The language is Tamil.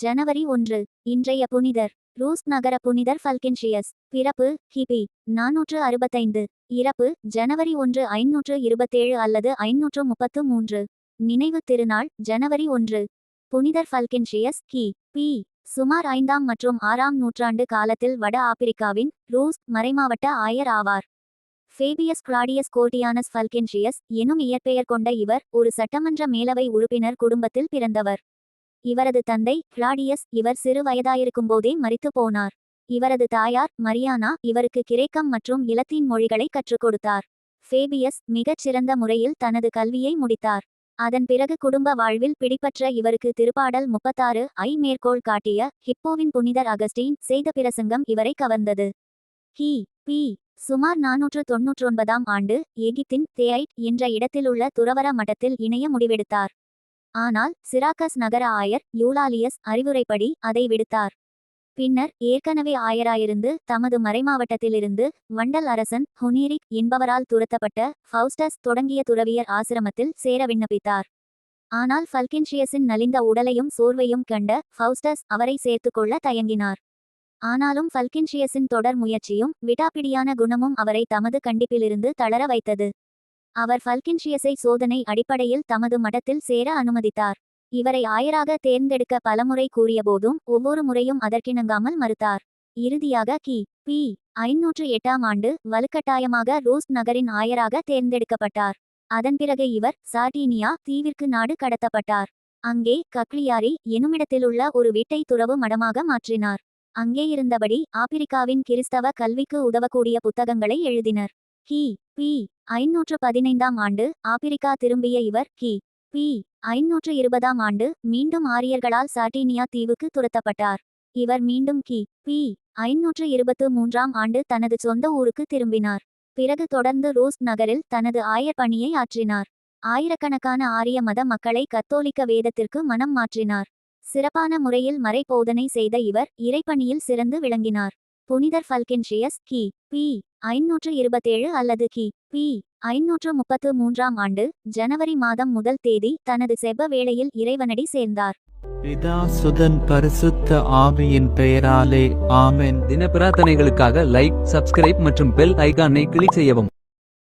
ஜனவரி ஒன்று இன்றைய புனிதர் ரூஸ் நகர புனிதர் ஃபல்கின்ஷியஸ். பிறப்பு கிபி நாநூற்று அறுபத்தைந்து. இறப்பு ஜனவரி ஒன்று ஐநூற்று இருபத்தேழு அல்லது ஐநூற்று முப்பத்து மூன்று நினைவு திருநாள் ஜனவரி ஒன்று. புனிதர் ஃபல்கின்ஷியஸ் கி. பி. சுமார் ஐந்தாம் மற்றும் ஆறாம் நூற்றாண்டு காலத்தில் வட ஆப்பிரிக்காவின் ரூஸ் மறைமாவட்ட ஆயர் ஆவார். ஃபேபியஸ் கிளாடியஸ் கோட்டியானஸ் ஃபல்கின்ஷியஸ் எனும் இயற்பெயர் கொண்ட இவர் ஒரு சட்டமன்ற மேலவை உறுப்பினர் குடும்பத்தில் பிறந்தவர். இவரது தந்தை கிளாடியஸ் இவர் சிறு வயதாயிருக்கும்போதே மறித்து போனார். இவரது தாயார் மரியானா இவருக்கு கிரேக்கம் மற்றும் இலத்தீன் மொழிகளை கற்றுக் கொடுத்தார். ஃபேபியஸ் மிகச் சிறந்த முறையில் தனது கல்வியை முடித்தார். அதன் பிறகு குடும்ப வாழ்வில் பிடிப்பற்ற இவருக்கு திருப்பாடல் முப்பத்தாறு ஐ மேற்கோள் காட்டிய ஹிப்போவின் புனிதர் அகஸ்டீன் செய்த பிரசங்கம் இவரை கவர்ந்தது. ஹி பி சுமார் நாநூற்று தொன்னூற்றொன்பதாம் ஆண்டு எகிப்தின் தேஐட் என்ற இடத்திலுள்ள துறவர மட்டத்தில் இணைய முடிவெடுத்தார். ஆனால் சிராக்கஸ் நகர ஆயர் யூலாலியஸ் அறிவுரைப்படி அதை விடுத்தார். பின்னர் ஏற்கனவே ஆயராயிருந்து தமது மறைமாவட்டத்திலிருந்து வண்டல் அரசன் ஹுனீரிக் என்பவரால் துரத்தப்பட்ட ஃபவுஸ்டஸ் தொடங்கிய துறவியர் ஆசிரமத்தில் சேர விண்ணப்பித்தார். ஆனால் ஃபல்கின்ஷியஸின் நலிந்த உடலையும் சோர்வையும் கண்ட ஃபவுஸ்டஸ் அவரை சேர்த்துக்கொள்ள தயங்கினார். ஆனாலும் ஃபல்கின்ஷியஸின் தொடர் முயற்சியும் விடாப்பிடியான குணமும் அவரை தமது கண்டிப்பிலிருந்து தளர வைத்தது. அவர் ஃபல்கின்ஷியஸை சோதனை அடிப்படையில் தமது மடத்தில் சேர அனுமதித்தார். இவரை ஆயராக தேர்ந்தெடுக்க பலமுறை கூறியபோதும் ஒவ்வொரு முறையும் அதற்கிணங்காமல் மறுத்தார். இறுதியாக கி. பி. ஐநூற்று எட்டாம் ஆண்டு வலுக்கட்டாயமாக ரூஸ் நகரின் ஆயராக தேர்ந்தெடுக்கப்பட்டார். அதன் பிறகு இவர் சார்டீனியா தீவிற்கு நாடு கடத்தப்பட்டார். அங்கே கக்லியாரி எனுமிடத்திலுள்ள ஒரு வீட்டை துறவு மடமாக மாற்றினார். அங்கே இருந்தபடி ஆப்பிரிக்காவின் கிறிஸ்தவ கல்விக்கு உதவக்கூடிய புத்தகங்களை எழுதினர். கி பி ஐநூற்று பதினைந்தாம் ஆண்டு ஆப்பிரிக்கா திரும்பிய இவர் கி பி ஐநூற்று இருபதாம் ஆண்டு மீண்டும் ஆரியர்களால் சார்டீனியா தீவுக்கு துரத்தப்பட்டார். இவர் மீண்டும் கி பி ஐநூற்று இருபத்து மூன்றாம் ஆண்டு தனது சொந்த ஊருக்கு திரும்பினார். பிறகு தொடர்ந்து ரூஸ் நகரில் தனது ஆயர் பணியை ஆற்றினார். ஆயிரக்கணக்கான ஆரிய மத மக்களை கத்தோலிக்க வேதத்திற்கு மனம் மாற்றினார். சிறப்பான முறையில் மறைபோதனை செய்த இவர் இறைப்பணியில் சிறந்து விளங்கினார். புனிதர் ஃபல்கென்ஷியஸ் கி. பி. ஐநூற்று இருபத்தேழு அல்லது கி. பி. ஐநூற்று முப்பத்து மூன்றாம் ஆண்டு ஜனவரி மாதம் முதல் தேதி தனது செப வேளையில் இறைவனடி சேர்ந்தார். பிதா சுதன் பரிசுத்த ஆவியின் பெயராலே ஆமென். தின பிரார்த்தனைகளுக்காக லைக் சப்ஸ்கிரைப் மற்றும் பெல் ஐகானை கிளிக் செய்யவும்.